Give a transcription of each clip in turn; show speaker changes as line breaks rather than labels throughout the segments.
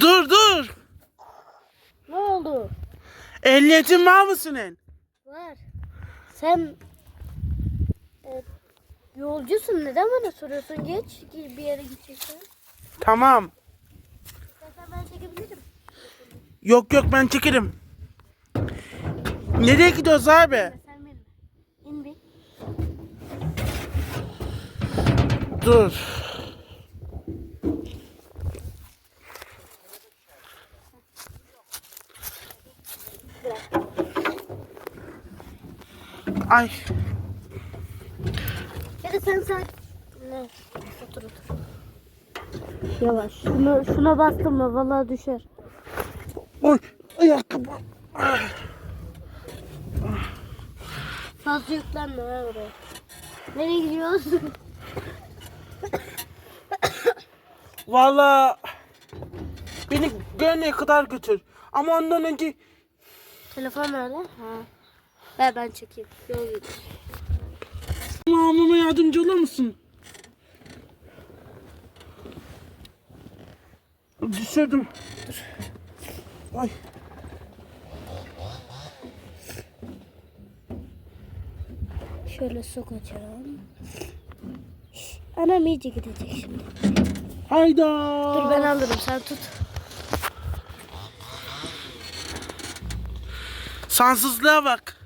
Dur dur.
Ne oldu?
Ehliyetin var mı senin?
Var. Sen e, yolcusun. Neden bana soruyorsun? Geç. Bir yere gideceksin.
Tamam.
İstersen ben çekebilirim.
Yok yok ben çekerim. Nereye gidiyoruz abi?
Sen benim. İn bir.
Dur. Ay
Ya da sen sen. Ne? Otur otur. Yavaş. Şunu, şuna bastım mı vallahi düşer.
oy ayakkabı.
Fazla yüklenme ha oraya. Nereye gidiyoruz?
Valla beni Gönlü'ye kadar götür. Ama ondan önce
Telefon nerede? Ha. Ver ben çekeyim. Yol gidiyor.
Mamama yardımcı olur musun? Düşürdüm. Dur. Ay.
Şöyle sokacağım. Anam iyice gidecek şimdi.
Hayda.
Dur ben alırım sen tut.
Sansızlığa bak.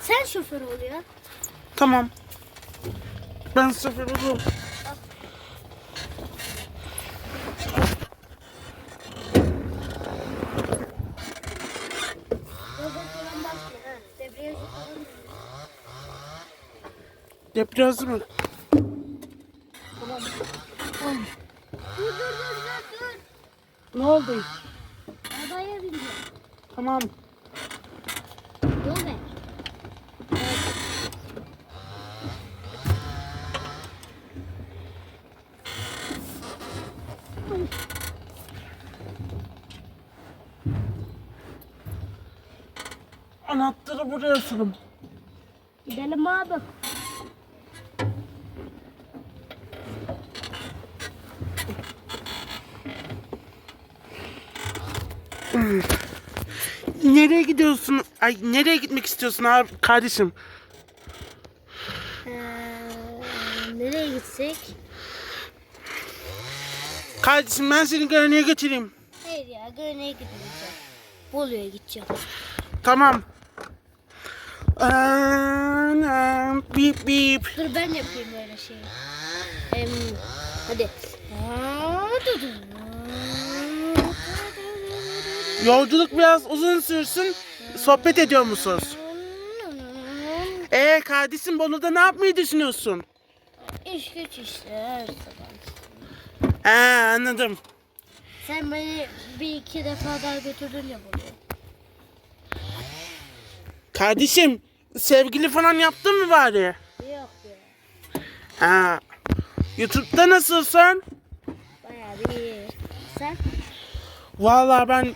Sen şoför ol ya.
Tamam. Ben sıfır olurum. Depriyazı mı?
Dur dur dur dur dur.
Ne oldu? Tamam.
Yol ver.
Anahtarı buraya asılım.
Gidelim abi.
Nereye gidiyorsun? Ay nereye gitmek istiyorsun abi kardeşim?
Ee, nereye gitsek?
Kardeşim ben seni Gönlü'ye götüreyim.
Hayır ya Gönlü'ye gideceğim. Bolu'ya gideceğim.
Tamam. Anam, bip bip.
Dur ben yapayım böyle şeyi. Em, hadi.
Yolculuk biraz uzun sürsün. Sohbet ediyor musunuz? Ee kardeşim Bolu'da ne yapmayı düşünüyorsun?
İş güç işte her zaman.
He anladım.
Sen beni bir iki defa daha götürdün ya Bolu'ya.
Kardeşim sevgili falan yaptın mı bari?
Yok ya.
Ha. YouTube'da nasılsın?
Bayağı iyi. Sen?
Vallahi ben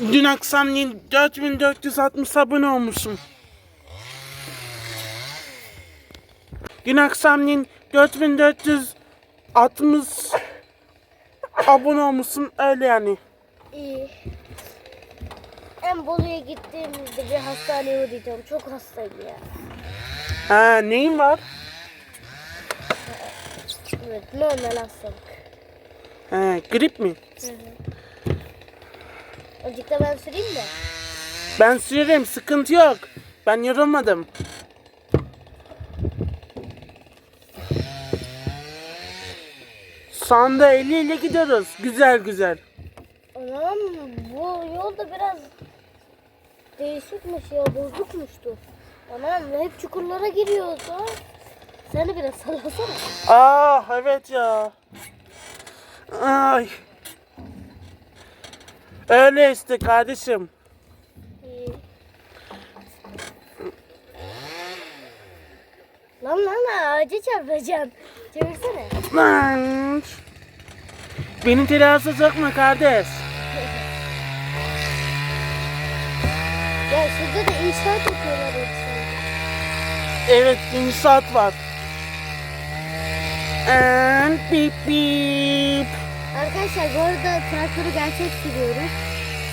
dün akşamleyin 4460 abone olmuşum. Dün akşamleyin 4460 abone olmuşsun öyle yani.
İyi. En Bolu'ya gittiğimizde bir hastaneye uğrayacağım. Çok hastayım ya.
Ha neyin var?
Evet normal hastalık.
Ha grip mi?
Hı hı. Azıcık da ben süreyim de.
Ben sürerim sıkıntı yok. Ben yorulmadım. Sanda 50 ile gidiyoruz. Güzel güzel.
Anam bu yol da biraz değişikmiş ya bozukmuştu. Anam hep çukurlara giriyoruz ha. Sen de biraz sallasana.
Aa Ah, evet ya. Ay. Öyle işte kardeşim.
Lan lan ağaca çarpacaksın. Çevirsene.
Lan. Beni terasa sokma kardeş.
Ya şurada da inşaat yapıyorlar hep sanki.
Evet inşaat var. And beep beep.
Arkadaşlar bu arada traktörü gerçek sürüyoruz.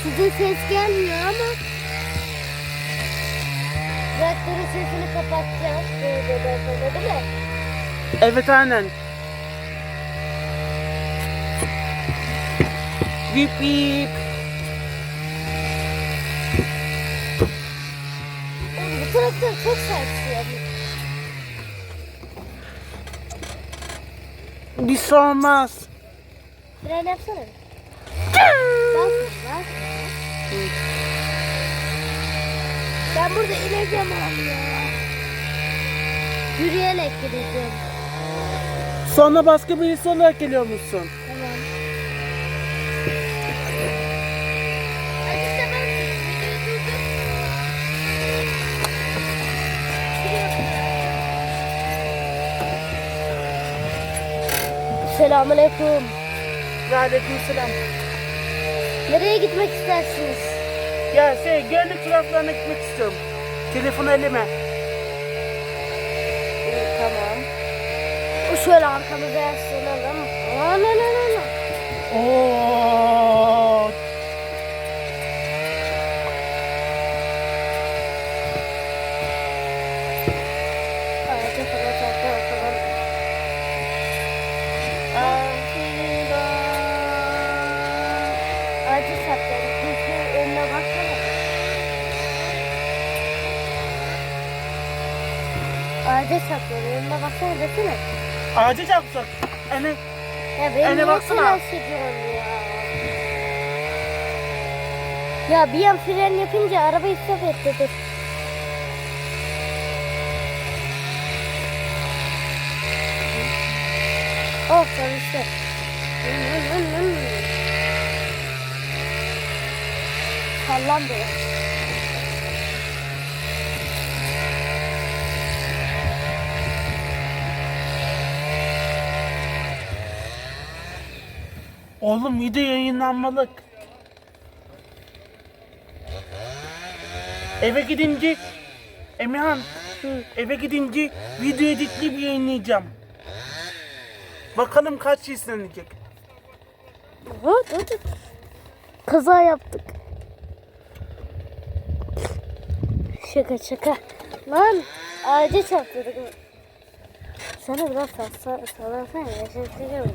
Size ses gelmiyor ama traktörün sesini kapatacağız. Böyle sonra değil mi?
Evet aynen. Beep.
Oğlum bu traktör çok sarsıyor.
Bir şey olmaz.
Fren yapsana. bir. Bas. Ben burada ineceğim abi ya. Yürüyerek gideceğim.
Sonra başka birisi olarak geliyor musun?
Tamam. Selamünaleyküm.
Aleykümselam.
Nereye gitmek istersiniz?
Ya şey gönlük taraflarına gitmek istiyorum. Telefonu elime.
İyi, tamam. Şöyle arkamıza yaslanalım. Ne ne ne.
Oo.
Ağaca falan çarptı bakalım. Ağaca çarptı. Kuşun önüne baksana. Ağaca çarptı. Önüne baksana desene.
Ağaca çarpsak. Hani
Ya beni
Önüne
niye
baksana.
ya? Ya bir an fren yapınca arabayı stop etti. Oh çalıştı. Sallan be.
Oğlum video yayınlanmalık. Eve gidince Emirhan eve gidince video editleyip yayınlayacağım. Bakalım kaç izlenecek.
Dur dur. Kaza yaptık. Şaka şaka. Lan ağaca çarptırdık. Sana biraz salla, sallasana yaşatacağım.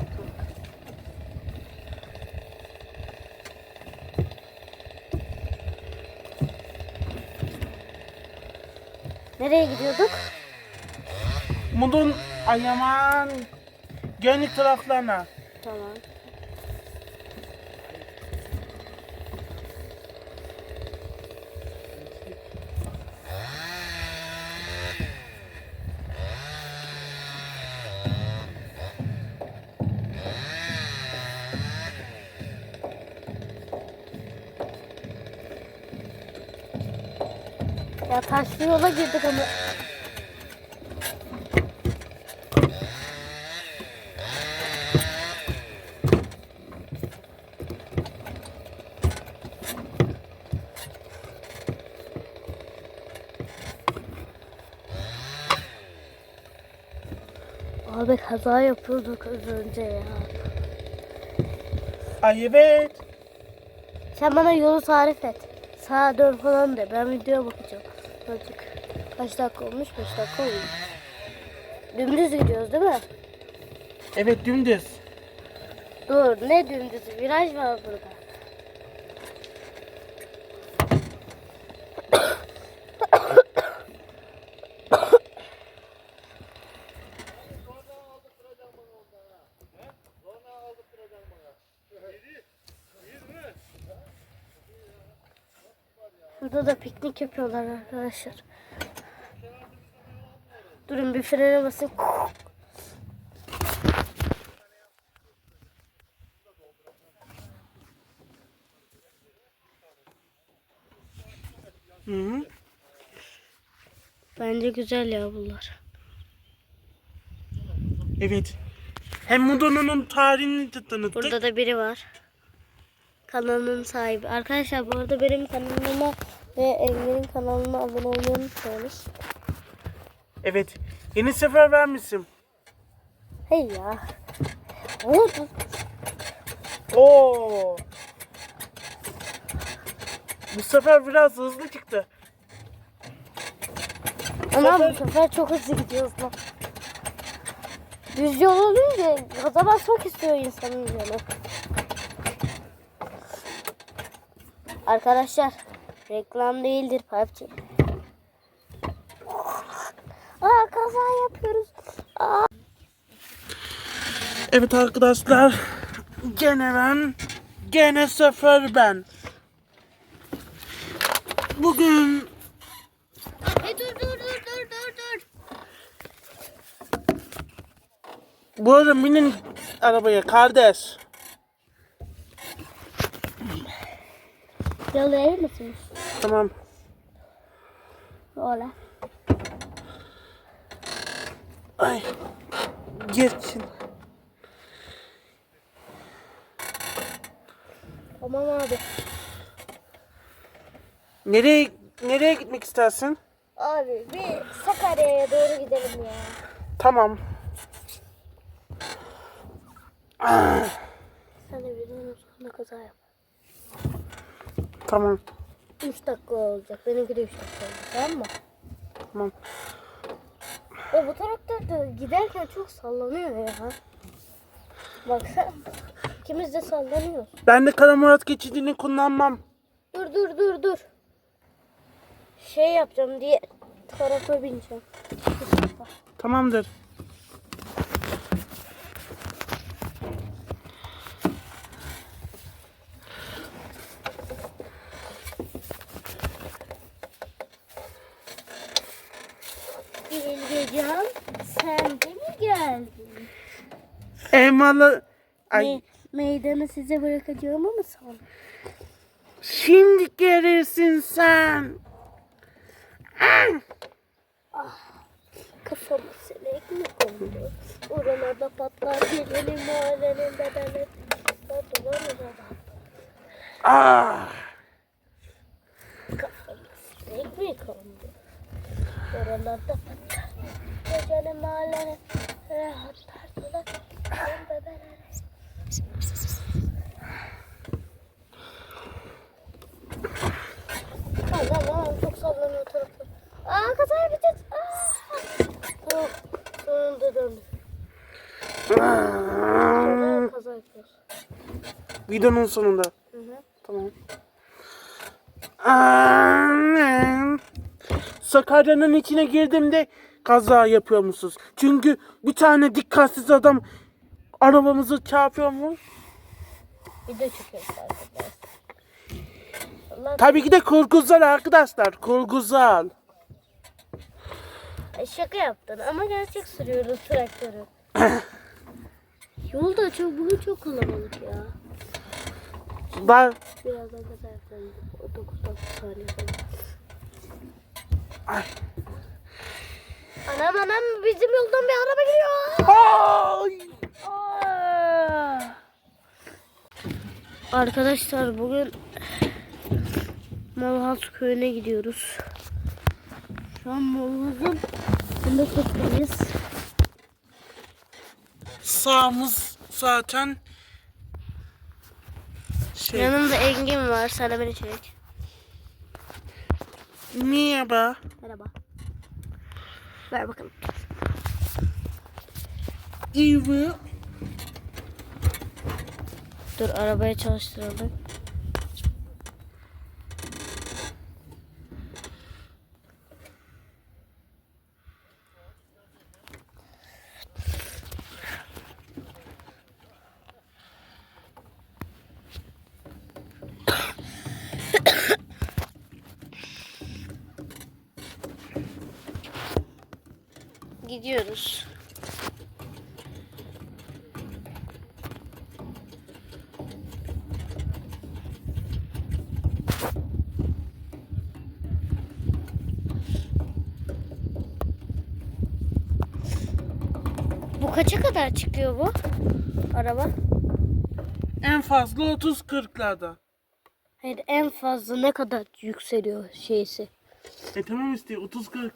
Nereye gidiyorduk?
Mudun ayaman gönlük taraflarına.
Tamam. Ya taşlı yola girdik ama. Abi kaza yapıyorduk az önce ya.
Ay evet.
Sen bana yolu tarif et. Sağa dön falan de. Ben videoya bakacağım. Azıcık. Kaç dakika olmuş? 5 dakika olmuş. Dümdüz gidiyoruz değil mi?
Evet dümdüz.
Dur ne dümdüz? Viraj var burada. Burada da piknik yapıyorlar arkadaşlar. Durun bir frene basın.
Hı -hı.
Bence güzel ya bunlar.
Evet. Hem Mudun'un tarihini de tanıttık.
Burada da biri var. Kanalın sahibi. Arkadaşlar bu arada benim kanalıma ve Engin'in kanalına abone olmayı unutmayınız.
Evet. Yeni sefer vermişsin.
Hey ya. Oldu.
Oo. Bu sefer biraz hızlı çıktı.
Ama bu sefer çok hızlı gidiyoruz lan. Düz yol olunca gaza basmak istiyor insanın canı. Arkadaşlar reklam değildir PUBG. Aa kaza yapıyoruz. Aa.
Evet arkadaşlar. Gene ben. Gene sefer ben. Bugün
E, dur dur dur dur dur dur.
bu arada binin arabaya kardeş.
Yol verir misiniz?
Tamam.
Öyle.
Ay. Geçin.
Tamam abi.
Nereye nereye gitmek istersin?
Abi bir Sakarya'ya doğru gidelim ya.
Tamam.
Sen de videonun sonunda kaza yap.
Tamam.
3 dakika olacak. Benimki de 3 dakika olacak. Tamam mı?
Tamam.
O bu traktör de giderken çok sallanıyor ya. Baksana. İkimiz de sallanıyoruz.
Ben de Kara Murat geçidini kullanmam.
Dur dur dur dur. Şey yapacağım diye tarafa bineceğim.
Tamamdır.
Bilgecan sen de mi geldin?
Eyvallah. Ay.
Me- meydanı size bırakacağımı mı sandın?
Şimdi gelirsin sen.
Kafama sinek mi kondu? Oralarda patlar gecenin mahallenin bedeni. Patlar orada.
Ah.
Kafama sinek mi kondu? Oralarda patlar. Gecenin mahallenin rahatlar dolar. Ben bebeleri. Aman aman çok sallanıyor tarafı. Aa kaza yapacağız. Aa. Tamam. Sonunda kaza yapıyoruz.
Videonun sonunda.
Hı hı.
Tamam. Annem. Sakarya'nın içine girdiğimde kaza yapıyormuşuz. Çünkü bir tane dikkatsiz adam arabamızı çarpıyormuş.
Video çekiyoruz arkadaşlar.
Tabii ki de kurguzal arkadaşlar. Kurguzal.
Şaka yaptın ama gerçek sürüyoruz traktörü. Yolda çok bugün çok kalabalık ya.
Ben
Birazdan yapalım. O 9 saniye.
Ay.
Anam anam bizim yoldan bir araba geliyor.
Ay.
Arkadaşlar bugün Malhaz köyüne gidiyoruz. Şu an Malhaz'ın Kundaklık'tayız.
Sağımız zaten şey.
Yanımda Engin var. De beni çek.
Merhaba.
Merhaba. Ver bakalım.
Evet.
Dur arabaya çalıştıralım. Gidiyoruz. Bu kaça kadar çıkıyor bu araba?
En fazla 30-40'larda.
Hayır en fazla ne kadar yükseliyor şeysi?
E tamam işte 30-40.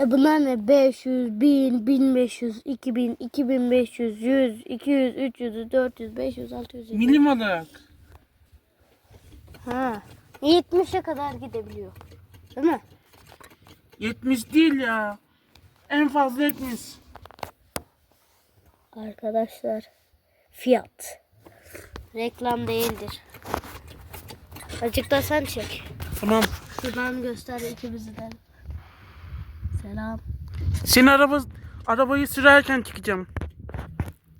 E bunlar ne? 500, 1000, 1500, 2000, 2500, 100, 200, 300, 400, 500, 600, 700.
Milim olarak.
Ha. 70'e kadar gidebiliyor. Değil mi?
70 değil ya. En fazla 70.
Arkadaşlar fiyat. Reklam değildir. Azıcık da sen çek.
Tamam.
Şuradan göster ikimizi de. Selam.
Seni araba arabayı sürerken çekeceğim.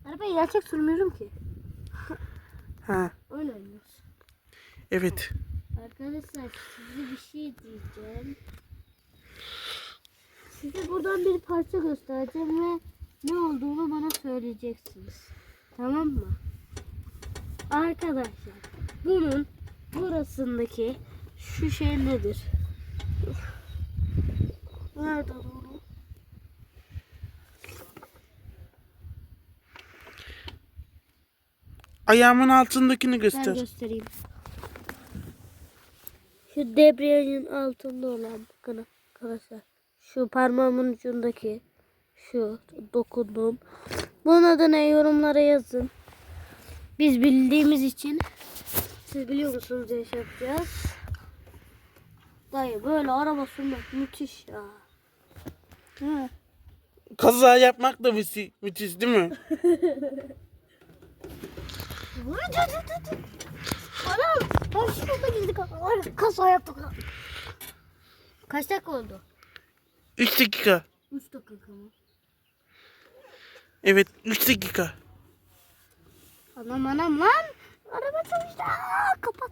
Arabayı gerçek sürmüyorum ki.
Ha.
Öyle oynuyoruz.
Evet.
Arkadaşlar size bir şey diyeceğim. Size buradan bir parça göstereceğim ve ne olduğunu bana söyleyeceksiniz. Tamam mı? Arkadaşlar bunun burasındaki şu şey nedir? Nerede onu?
Ayağımın altındakini
Ben
göster.
göstereyim. Şu debriyajın altında olan bakın arkadaşlar. Şu parmağımın ucundaki şu dokunduğum. Bunun adı ne yorumlara yazın. Biz bildiğimiz için siz biliyor musunuz diye şey yapacağız. Dayı böyle araba sürmek müthiş ya. Ha.
Kaza yapmak da müthiş, müthiş değil mi?
Anam yolda girdik. Ay, Kaza yaptık. Kaç dakika oldu?
3 dakika.
3 dakika mı?
Evet 3 dakika.
Anam anam lan. Araba çalıştı. Aa, kapat.